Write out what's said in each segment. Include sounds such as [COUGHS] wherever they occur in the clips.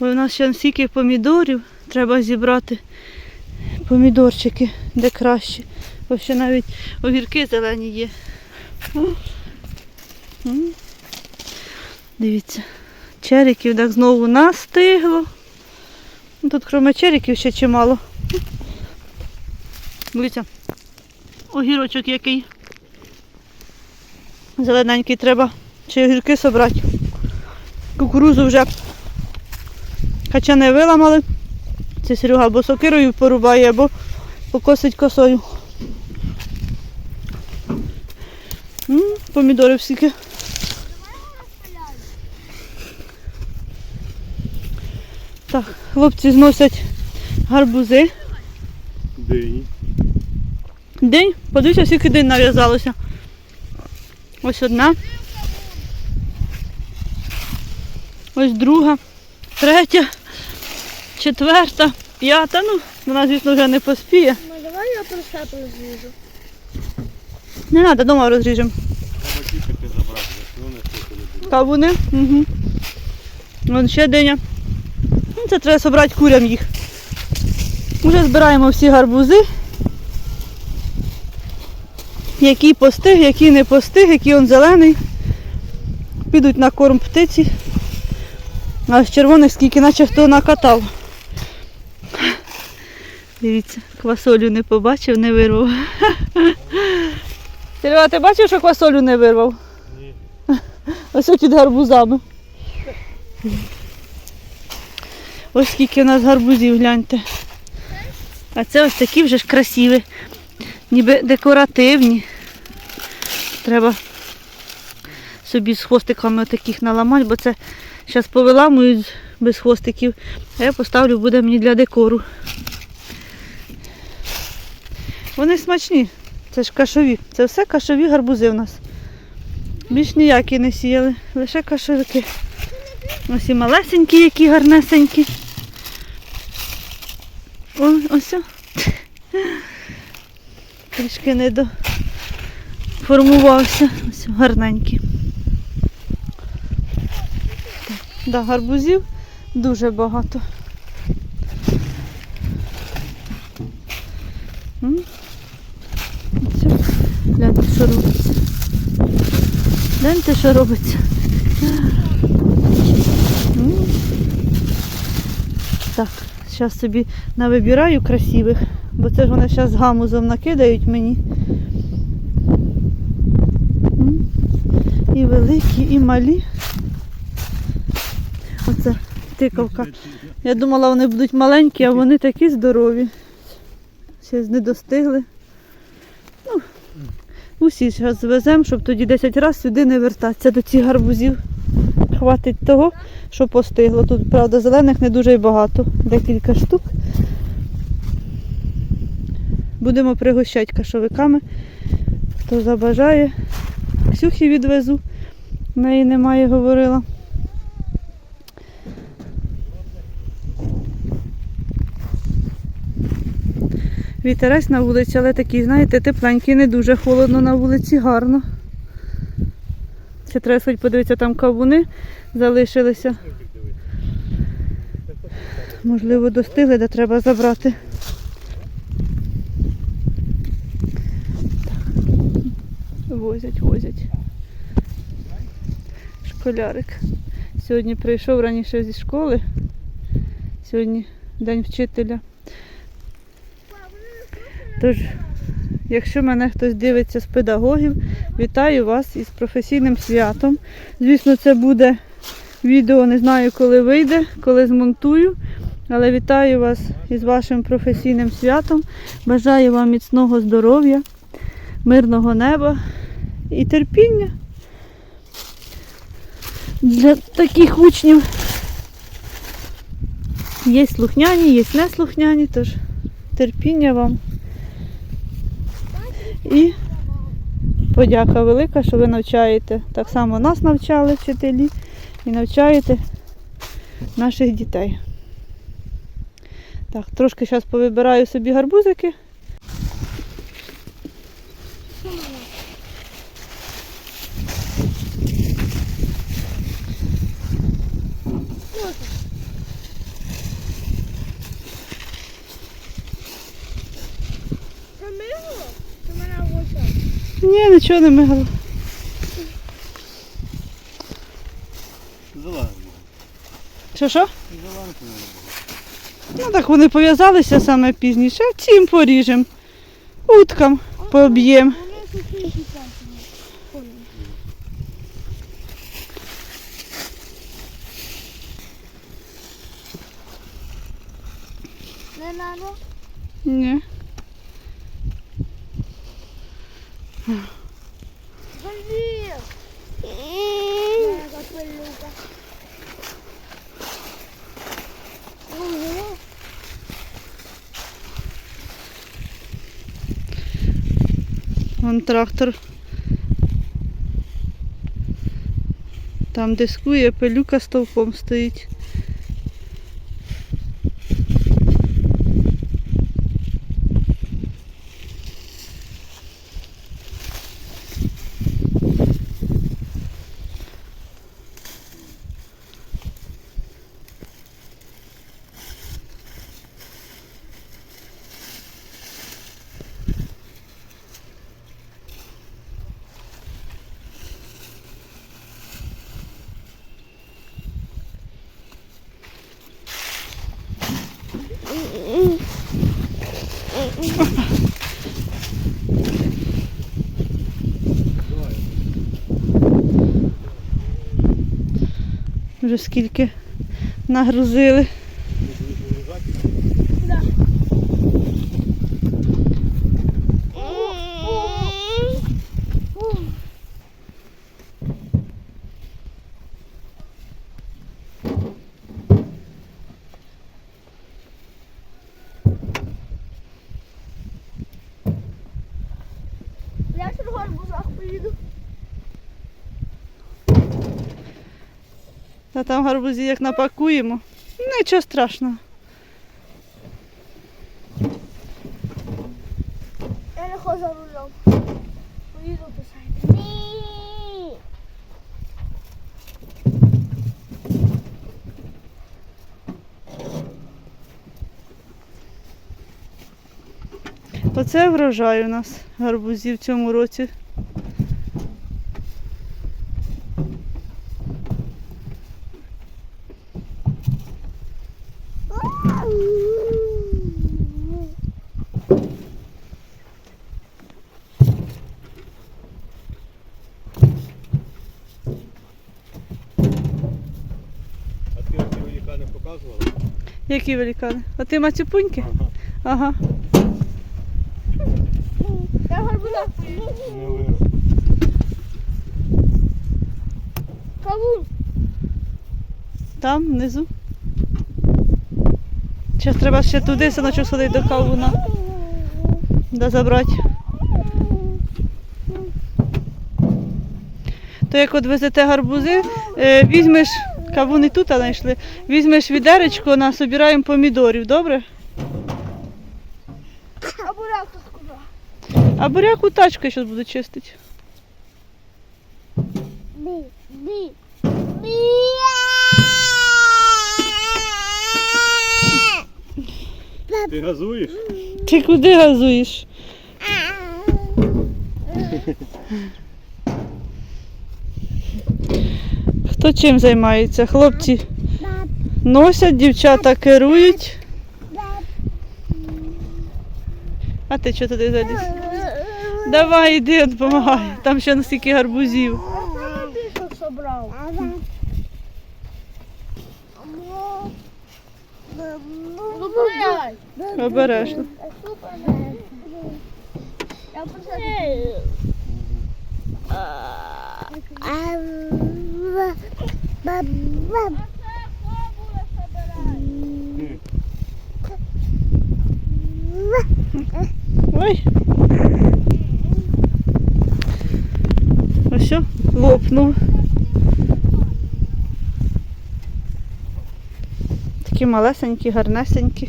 Бо в нас ще стільки помідорів. Треба зібрати помідорчики, де краще. Бо ще навіть огірки зелені є. Дивіться, черіків так знову настигло. Ну, Тут крім черіків ще чимало. Дивіться, огірочок який. Зелененький треба. Чи огірки собрати. Кукурузу вже хоча не виламали. Це Серега або сокирою порубає, або покосить косою. М, помідори всіки. Так, хлопці зносять гарбузи. Дині. День, подивіться, скільки день нав'язалося. Ось одна. Ось друга, третя, четверта, п'ята. Ну, вона, звісно, вже не поспіє. Ну, давай я прищепу зріжу. Не треба, вдома розріжемо. Треба тільки забрати, вони не. Кавуни. Угу. Вон ще диня. Ну, це треба зібрати курям їх. Уже збираємо всі гарбузи. Який постиг, який не постиг, який он зелений. Підуть на корм птиці. А з червоних скільки наче хто накатав. Дивіться, квасолю не побачив, не вирвав. [LAUGHS] Серега, ти бачив, що квасолю не вирвав? Ні. [LAUGHS] Ось під гарбузами. Ось скільки у нас гарбузів, гляньте. А це ось такі вже ж красиві, ніби декоративні. Треба собі з хвостиками таких наламати, бо це зараз повиламують без хвостиків. А я поставлю, буде мені для декору. Вони смачні. Це ж кашові. Це все кашові гарбузи в нас. Більш ніякі не сіяли, лише кашовики. Ось і малесенькі, які гарнесенькі. О, ось. Трішки не доформувався. Ось гарненькі. Да, гарбузів дуже багато. М? Ось, о. Гляньте, що робиться. Гляньте, що робиться. Так, зараз собі навибираю красивих, бо це ж вони зараз гамузом накидають мені. І великі, і малі. Оце тиковка. Я думала, вони будуть маленькі, а вони такі здорові. Ще не достигли. Усі зараз звеземо, щоб тоді 10 разів сюди не вертатися до цих гарбузів. Хватить того, що постигло. Тут, правда, зелених не дуже багато, декілька штук. Будемо пригощати кашовиками. Хто забажає. Ксюхі відвезу. В неї немає, говорила. Вітерець на вулиці, але такий, знаєте, тепленький, не дуже холодно на вулиці, гарно. Ще треба сходити подивитися, там кавуни залишилися. Можливо, достигли, де треба забрати. Возять, возять. Школярик. Сьогодні прийшов раніше зі школи. Сьогодні день вчителя. Тож, якщо мене хтось дивиться з педагогів, вітаю вас із професійним святом. Звісно, це буде відео, не знаю, коли вийде, коли змонтую. Але вітаю вас із вашим професійним святом. Бажаю вам міцного здоров'я, мирного неба і терпіння. Для таких учнів є слухняні, є неслухняні, тож терпіння вам. І подяка велика, що ви навчаєте. Так само нас навчали вчителі і навчаєте наших дітей. Так, трошки зараз повибираю собі гарбузики. Нічого не мигало. Зелений. Що що? Зелений не було. Ну так вони пов'язалися саме пізніше. Цим поріжемо. Уткам поб'ємо. Не надо? Ні. Блин! Яка пилюка. Ого. Вон трактор. Там дискує, пилюка стовпом стоїть. Вже скільки нагрузили. Да. Я в гарбузах поїду. Та там гарбузі як напакуємо. Нічого страшного. Я не хочу за рулем. Поїду писати. Ні. Оце врожай у нас гарбузів в цьому році. А ти оці велика не показувала? Які великани? А ти мацюпуньки? Ага. Ага. Я. Не. Кавун. Там внизу. Зараз треба ще туди синочок сходити до кавуна. Да забрати. То як от везете гарбузи, е, візьмеш, кавуни тут знайшли, візьмеш відеречко, насобираємо помідорів, добре? А буряк тут куди? А буряк у тачку зараз буду чистити. Бі, бі, бі. Ти газуєш? Ти куди газуєш? Хто чим займається? Хлопці носять, дівчата керують. А ти що туди заліз? Давай, йди, допомагай. Там ще настільки гарбузів. Обережно. Я. Ой. Ось лопнув. Такі малесенькі, гарнесенькі.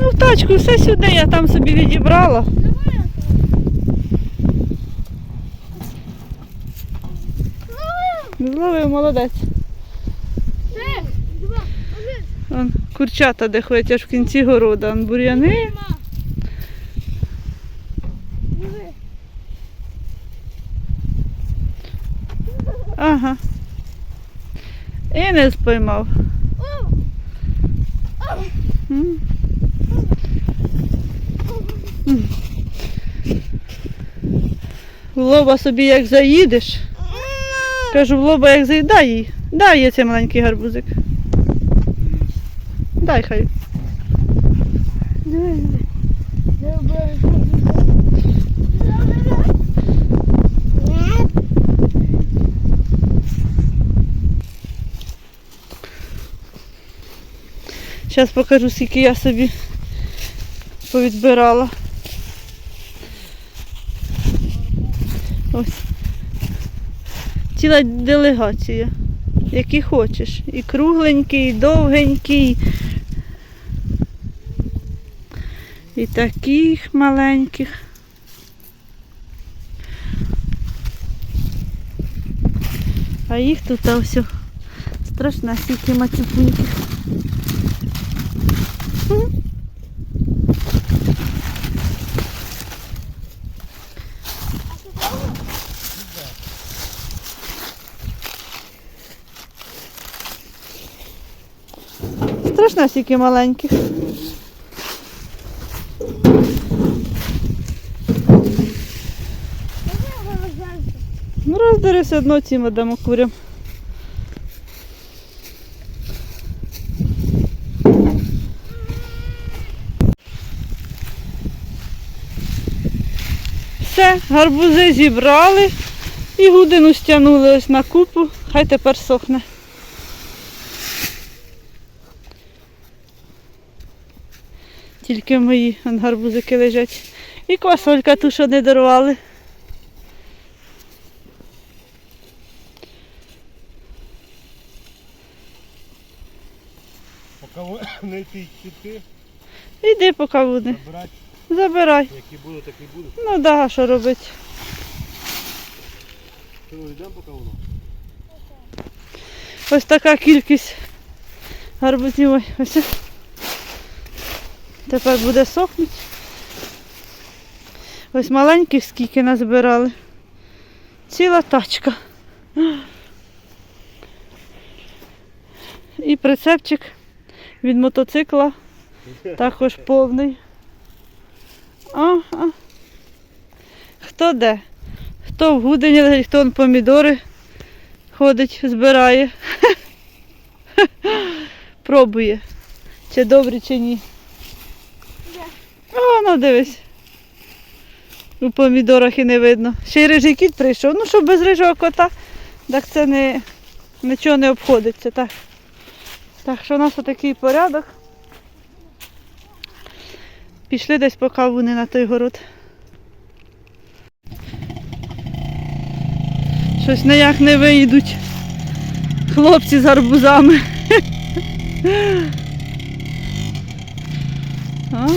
Ну, в тачку все сюди, я там собі відібрала. Зловив, молодець. Вон, курчата де ходять аж в кінці города. Вон, бур'яни. Ага. І не спіймав. О, В лоба собі як заїдеш. Кажу, в лоба як заїдеш, їй. Дай їй цей маленький гарбузик. Дай хай. Зараз покажу, скільки я собі повідбирала. Ось. Ціла делегація. Які хочеш. І кругленький, і довгенький. І таких маленьких. А їх тут ось страшна стільки мацюпуньків. Страшно стільки маленьких. Ну, роздери все одно цим дамо курям. Все, гарбузи зібрали і гудину стягнули ось на купу, хай тепер сохне. Тільки мої гарбузики лежать. І квасолька ту, що не дарували. Поки [COUGHS] не йти піти, Іди поки буде. забирати, Забирай. які будуть, такі будуть. Ну да, що робити? Йдемо поки воно? Ось така кількість гарбузів. Ось. Тепер буде сохнути. Ось маленьких скільки назбирали. Ціла тачка. І прицепчик від мотоцикла також повний. А, а. Хто де? Хто в гудені, хто он помідори ходить, збирає. [LAUGHS] Пробує. Чи добрі, чи ні. О, ну дивись. У помідорах і не видно. Ще й рижий кіт прийшов. Ну що без рижого кота, так це не, нічого не обходиться. Так. так що у нас отакий порядок. Пішли десь по кавуни на той город. Щось ніяк не вийдуть. Хлопці з гарбузами. [LAUGHS] О.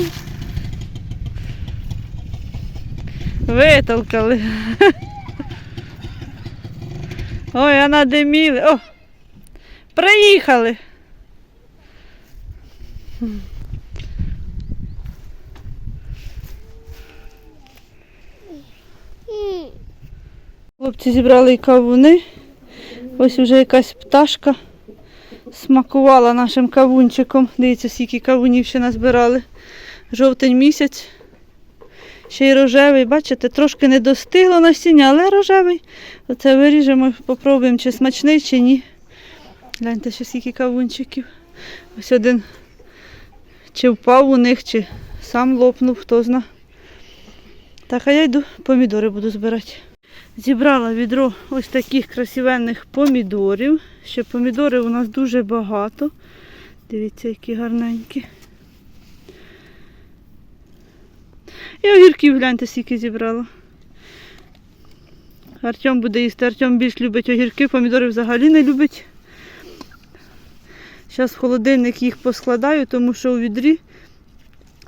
Витолкали. Ой, а надиміли. О! Приїхали. Хлопці зібрали кавуни. Ось вже якась пташка смакувала нашим кавунчиком. Дивіться, скільки кавунів ще назбирали. Жовтень місяць. Ще й рожевий, бачите, трошки не достигло насіння, але рожевий. Оце виріжемо, попробуємо, чи смачний, чи ні. Гляньте, ще скільки кавунчиків. Ось один чи впав у них, чи сам лопнув, хто зна. Так, а я йду помідори буду збирати. Зібрала відро ось таких красивенних помідорів. Ще помідорів у нас дуже багато. Дивіться, які гарненькі. І огірків гляньте, скільки зібрала. Артем буде їсти. Артем більш любить огірки, помідори взагалі не любить. Зараз в холодильник їх поскладаю, тому що у відрі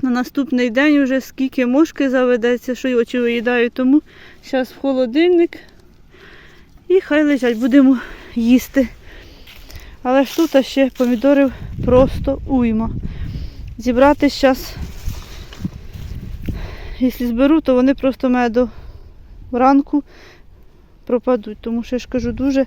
на наступний день вже скільки мошки заведеться, що й очі виїдаю. Тому зараз в холодильник і хай лежать. Будемо їсти. Але ж тут ще помідорів просто уйма. Зібрати зараз, якщо зберу, то вони просто в мене до ранку пропадуть, тому що я ж кажу, дуже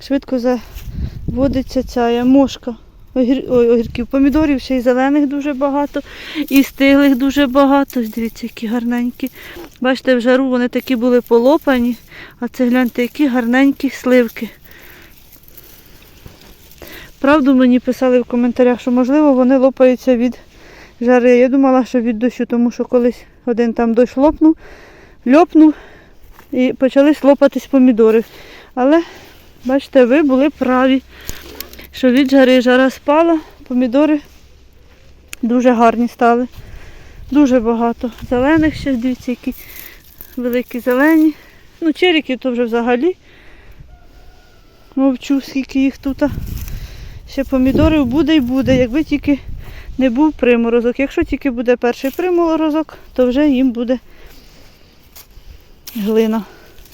швидко заводиться ця мошка. Огір... Ой, огірків, помідорів ще й зелених дуже багато, і стиглих дуже багато. Ось Дивіться, які гарненькі. Бачите, в жару вони такі були полопані, а це гляньте, які гарненькі сливки. Правду мені писали в коментарях, що можливо вони лопаються від жари. Я думала, що від дощу, тому що колись один там дощ лопнув, льопнув і почали лопатись помідори. Але, бачите, ви були праві, що від жари жара спала, помідори дуже гарні стали. Дуже багато зелених ще, дивіться, які великі зелені. Ну, черіків то вже взагалі. Мовчу, скільки їх тут. Ще помідорів буде і буде, якби тільки не був приморозок. Якщо тільки буде перший приморозок, то вже їм буде глина.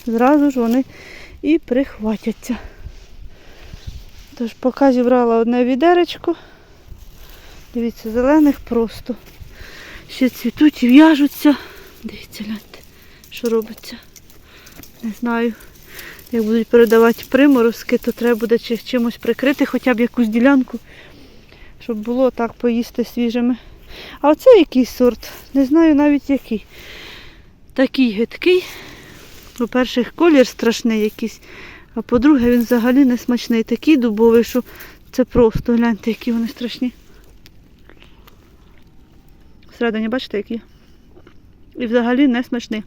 Зразу ж вони і прихватяться. Тож поки зібрала одне відеречко. Дивіться, зелених просто. Ще цвітуть і в'яжуться. Дивіться, гляньте, що робиться. Не знаю. Як будуть передавати приморозки, то треба буде чи- чимось прикрити хоча б якусь ділянку, щоб було так поїсти свіжими. А оце який сорт? Не знаю навіть який. Такий гидкий. По-перше, колір страшний якийсь, а по-друге, він взагалі не смачний. Такий дубовий, що це просто гляньте, які вони страшні. Всередині, бачите, які? І взагалі не смачний.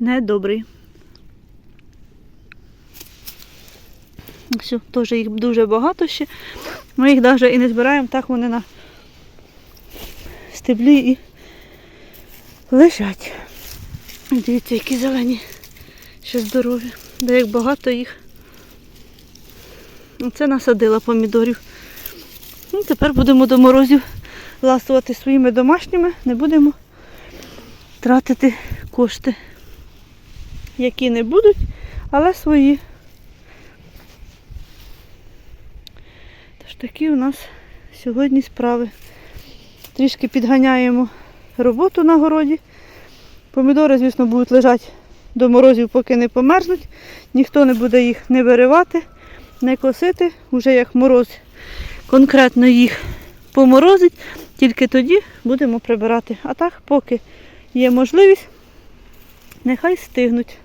Недобрий. Все, теж їх дуже багато ще. Ми їх навіть і не збираємо, так вони на стеблі і лежать. Дивіться, які зелені, ще здорові. Де як багато їх. Оце насадила помідорів. Ну, тепер будемо до морозів ласувати своїми домашніми, не будемо тратити кошти, які не будуть, але свої. Тож такі у нас сьогодні справи. Трішки підганяємо роботу на городі. Помідори, звісно, будуть лежати до морозів, поки не померзнуть. Ніхто не буде їх не виривати, не косити. Уже як мороз конкретно їх поморозить, тільки тоді будемо прибирати. А так, поки є можливість, нехай стигнуть.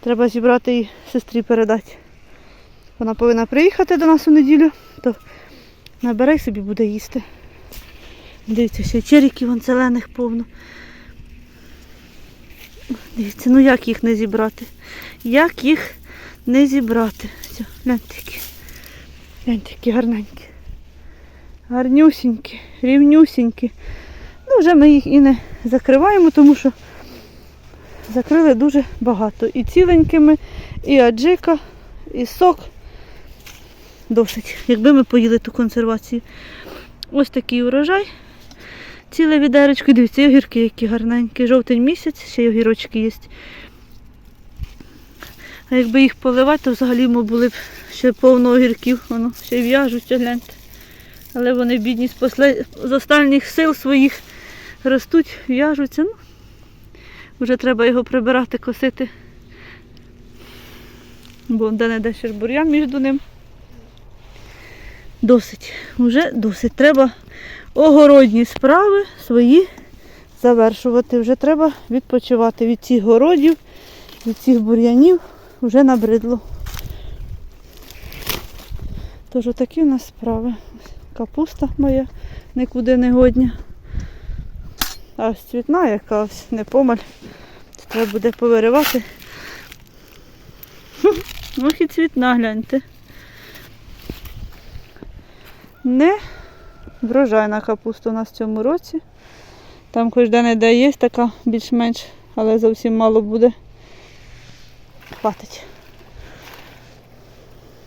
Треба зібрати і сестрі передати. Вона повинна приїхати до нас у неділю, то набере й собі буде їсти. Дивіться, ще черіків вон зелених повно. Дивіться, ну як їх не зібрати? Як їх не зібрати? Все, гляньте які. Гляньте, які гарненькі. Гарнюсінькі, рівнюсінькі. Ну, вже ми їх і не закриваємо, тому що закрили дуже багато. І ціленькими, і аджика, і сок. Досить, якби ми поїли ту консервацію. Ось такий урожай. Ціле відеречко. Дивіться, огірки які гарненькі. Жовтень місяць, ще й огірочки є. А якби їх поливати, то взагалі ми були б ще повно огірків. Воно ще й в'яжуться, гляньте. Але вони бідні з, после... з останніх сил своїх ростуть, в'яжуться. Ну, вже треба його прибирати, косити. Бо де-не-де ще ж бур'ян між ним. Досить, вже досить. Треба огородні справи свої завершувати. Вже треба відпочивати від цих городів, від цих бур'янів. Вже набридло. Тож отакі у нас справи. Капуста моя нікуди не годня. А ось цвітна якась, не помаль. Треба буде повиривати. Ох і цвітна, гляньте. Не врожайна капуста у нас в цьому році. Там хоч де-не-де є така більш-менш, але зовсім мало буде. Хватить.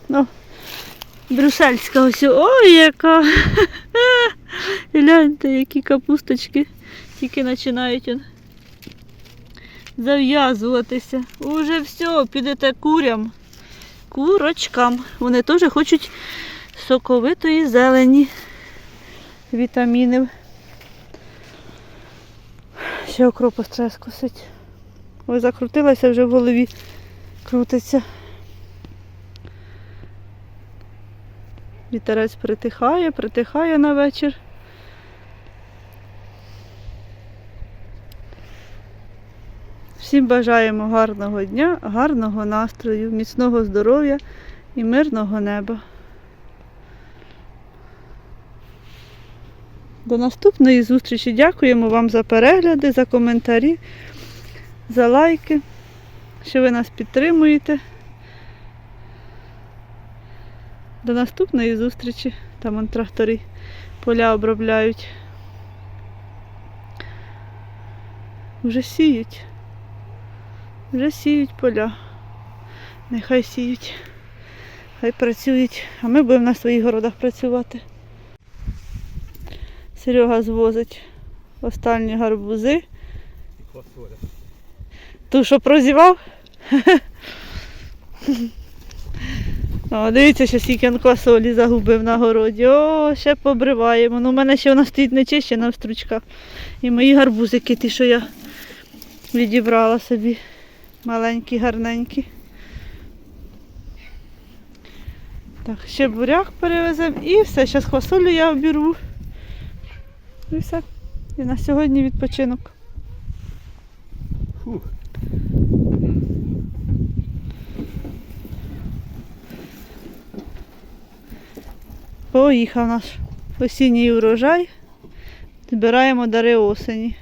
Ну, брюссельська ось. Ой, яка! [LAUGHS] Гляньте, які капусточки тільки починають зав'язуватися. Уже все, підете курям. курочкам. Вони теж хочуть соковитої зелені, вітамінів. Ще окропу стрес косить. Ой, закрутилася вже в голові, крутиться. Вітерець притихає, притихає на вечір. Всім бажаємо гарного дня, гарного настрою, міцного здоров'я і мирного неба. До наступної зустрічі. Дякуємо вам за перегляди, за коментарі, за лайки, що ви нас підтримуєте. До наступної зустрічі. Там он трактори поля обробляють. Вже сіють. Вже сіють поля. Нехай сіють, хай працюють, а ми будемо на своїх городах працювати. Серега звозить останні гарбузи. Квасоля. Ту, що прозівав? [LAUGHS] О, дивіться, що скільки він квасолі загубив на городі. О, ще побриваємо. Ну, у мене ще вона стоїть не чищена в стручках. І мої гарбузики, ті, що я відібрала собі. Маленькі, гарненькі. Так, ще буряк перевеземо і все. Зараз квасолю я обірву. І все. І на сьогодні відпочинок. Фух. Поїхав наш осінній урожай. Збираємо дари осені.